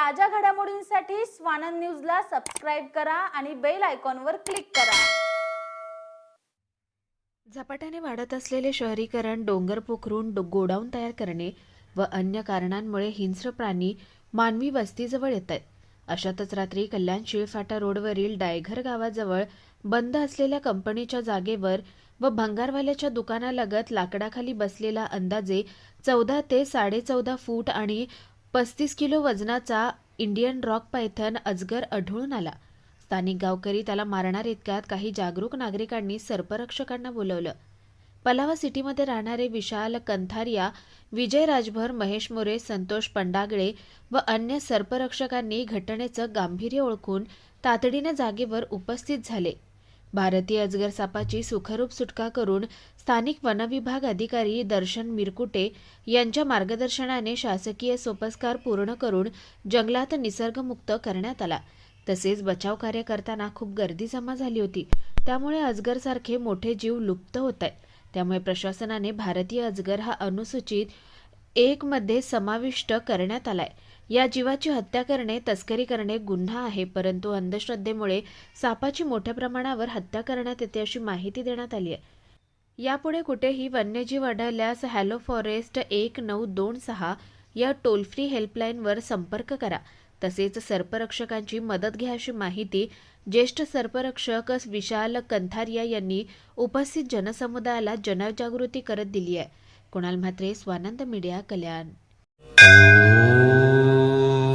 ताज्या घडामोडींसाठी स्वानंद न्यूजला सबस्क्राईब करा आणि बेल आयकॉनवर क्लिक करा. झपाट्याने वाढत असलेले शहरीकरण डोंगर पोखरून गोडाऊन तयार करणे व अन्य कारणांमुळे हिंस्र प्राणी मानवी वस्तीजवळ येत आहेत अशातच रात्री कल्याण शिळफाटा रोडवरील डायघर गावाजवळ बंद असलेल्या कंपनीच्या जागेवर व भंगारवाल्याच्या दुकानालगत लाकडाखाली बसलेला अंदाजे चौदा ते साडेचौदा फूट आणि पस्तीस किलो वजनाचा इंडियन रॉक पायथन अजगर आढळून आला. स्थानिक गावकरी त्याला मारणार इतक्यात काही जागरूक नागरिकांनी सर्परक्षकांना बोलवलं. पलावा सिटीमध्ये राहणारे विशाल कंथारिया विजय राजभर महेश मोरे संतोष पंडागळे व अन्य सर्परक्षकांनी घटनेचं गांभीर्य ओळखून तातडीने जागेवर उपस्थित झाले. भारतीय अजगर सापाची सुखरूप सुटका करून स्थानिक वनविभाग अधिकारी दर्शन मिरकुटे यांच्या मार्गदर्शनाने शासकीय सोपस्कार पूर्ण करून जंगलात निसर्गमुक्त करण्यात आला. तसेच बचाव कार्य करताना खूप गर्दी जमा झाली होती. त्यामुळे अजगरसारखे मोठे जीव लुप्त होत आहेत. त्यामुळे प्रशासनाने भारतीय अजगर हा अनुसूचित एकमध्ये समाविष्ट करण्यात आलाय. या जीवाची हत्या करणे तस्करी करणे गुन्हा आहे परंतु अंधश्रद्धेमुळे सापाची मोठ्या प्रमाणावर हत्या करण्यात येते अशी माहिती देण्यात आली आहे. यापुढे कुठेही वन्यजीव आढळल्यास हॅलो फॉरेस्ट एक नऊ दोन सहा या टोल फ्री हेल्पलाईनवर संपर्क करा. तसेच सर्परक्षकांची मदत घ्या अशी माहिती ज्येष्ठ सर्परक्षक विशाल कंथारिया यांनी उपस्थित जनसमुदायाला जनजागृती करत दिली आहे. कुणाल म्हात्रे स्वानंद मीडिया कल्याण.